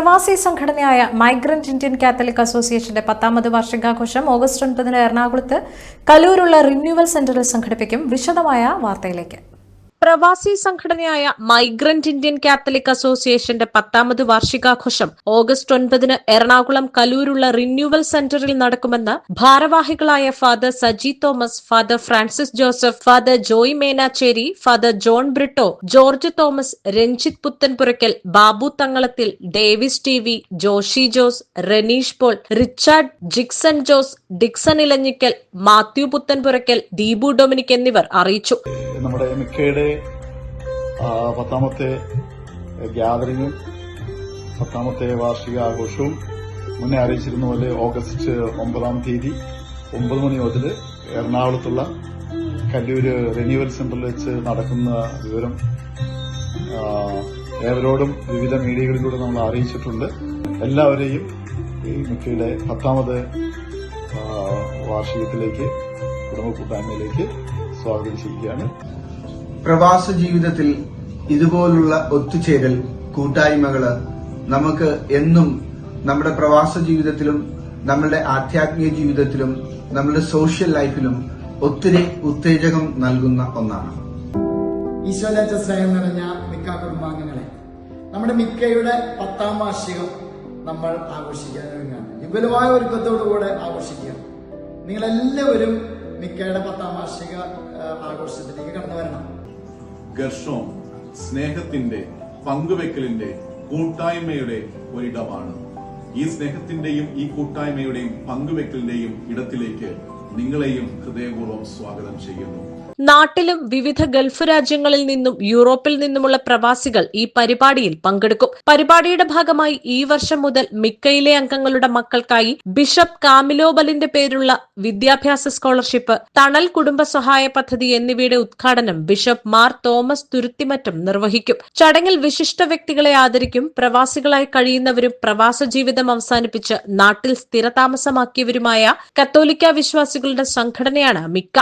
പ്രവാസി സംഘടനയായ migrant Indian Catholic അസോസിയേഷന്റെ പത്താമത് വാർഷികാഘോഷം ഓഗസ്റ്റ് ഒൻപതിന് എറണാകുളത്ത് കലൂരുള്ള റിന്യൂവൽ സെന്ററിൽ സംഘടിപ്പിക്കും വിശദമായ വാർത്തയിലേക്ക്. പ്രവാസി സംഘടനയായ മൈഗ്രന്റ് ഇന്ത്യൻ കാത്തലിക് അസോസിയേഷന്റെ പത്താമത് വാർഷികാഘോഷം ഓഗസ്റ്റ് ഒൻപതിന് എറണാകുളം കലൂരുള്ള റിന്യൂവൽ സെന്ററിൽ നടക്കുമെന്ന് ഭാരവാഹികളായ father Saji Thomas father Francis Joseph father Joy Menachery father John Britto George Thomas Ranjith Puthenpurackal Babu Thangalathil Davis T V Joshy Jose Renish Paul Richard Jixon Jose Dixon Ilanjikkal Mathew Puthenpurackal Deepu Dominic എന്നിവർ അറിയിച്ചു. നമ്മുടെ മിക്കയുടെ പത്താമത്തെ ഗ്യാതറിങ്ങും പത്താമത്തെ വാർഷിക ആഘോഷവും മുന്നേ അറിയിച്ചിരുന്ന പോലെ August ഒമ്പതാം തീയതി ഒമ്പത് മണി മുതൽ എറണാകുളത്തുള്ള കല്ലൂര് റിന്യൂവൽ സെന്ററിൽ വെച്ച് നടക്കുന്ന വിവരം ഏവരോടും വിവിധ മീഡിയകളിലൂടെ നമ്മൾ അറിയിച്ചിട്ടുണ്ട്. എല്ലാവരെയും ഈ മിക്കയുടെ പത്താമത് വാർഷികത്തിലേക്ക് കുടുംബ കൂട്ടായ്മയിലേക്ക് സ്വാഗതം ചെയ്യുകയാണ്. പ്രവാസ ജീവിതത്തിൽ ഇതുപോലുള്ള ഒത്തുചേരൽ കൂട്ടായ്മകൾ നമുക്ക് എന്നും നമ്മുടെ പ്രവാസ ജീവിതത്തിലും നമ്മളുടെ ആധ്യാത്മിക ജീവിതത്തിലും നമ്മുടെ സോഷ്യൽ ലൈഫിലും ഒത്തിരി ഉത്തേജകം നൽകുന്ന ഒന്നാണ്. ഈശോലേറ്റ സ്നേഹം നിറഞ്ഞ മിക്ക കുടുംബാംഗങ്ങളെ. നമ്മുടെ മിക്കയുടെ പത്താം വാർഷികം നമ്മൾ ആഘോഷിക്കാൻ ഒരുങ്ങാണ് വിപുലമായ ഒരുക്കത്തോടുകൂടെ ആഘോഷിക്കുക. നിങ്ങളെല്ലാവരും മിക്കയുടെ പത്താം വാർഷിക ആഘോഷത്തിലേക്ക് കടന്നു വരണം. ഘർഷവും സ്നേഹത്തിന്റെ പങ്കുവെക്കലിന്റെ കൂട്ടായ്മയുടെ ഒരിടമാണ്. ഈ സ്നേഹത്തിന്റെയും ഈ കൂട്ടായ്മയുടെയും പങ്കുവെക്കലിന്റെയും ഇടത്തിലേക്ക് നിങ്ങളെയും ഹൃദയപൂർവം സ്വാഗതം ചെയ്യുന്നു. നാട്ടിലും വിവിധ ഗൾഫ് രാജ്യങ്ങളിൽ നിന്നും യൂറോപ്പിൽ നിന്നുമുള്ള പ്രവാസികൾ ഈ പരിപാടിയിൽ പങ്കെടുക്കും. പരിപാടിയുടെ ഭാഗമായി ഈ വർഷം മുതൽ മിക്കയിലെ അംഗങ്ങളുടെ മക്കൾക്കായി ബിഷപ്പ് കാമിലോബലിന്റെ പേരുള്ള വിദ്യാഭ്യാസ സ്കോളർഷിപ്പ് തണൽ കുടുംബ സഹായ പദ്ധതി എന്നിവയുടെ ഉദ്ഘാടനം ബിഷപ്പ് മാർ തോമസ് തുരുത്തിമറ്റം നിർവഹിക്കും. ചടങ്ങിൽ വിശിഷ്ട വ്യക്തികളെ ആദരിക്കും പ്രവാസികളായി കഴിയുന്നവരും പ്രവാസ ജീവിതം അവസാനിപ്പിച്ച് നാട്ടിൽ സ്ഥിരതാമസമാക്കിയവരുമായ കത്തോലിക്ക വിശ്വാസികളുടെ സംഘടനയാണ് മിക്ക.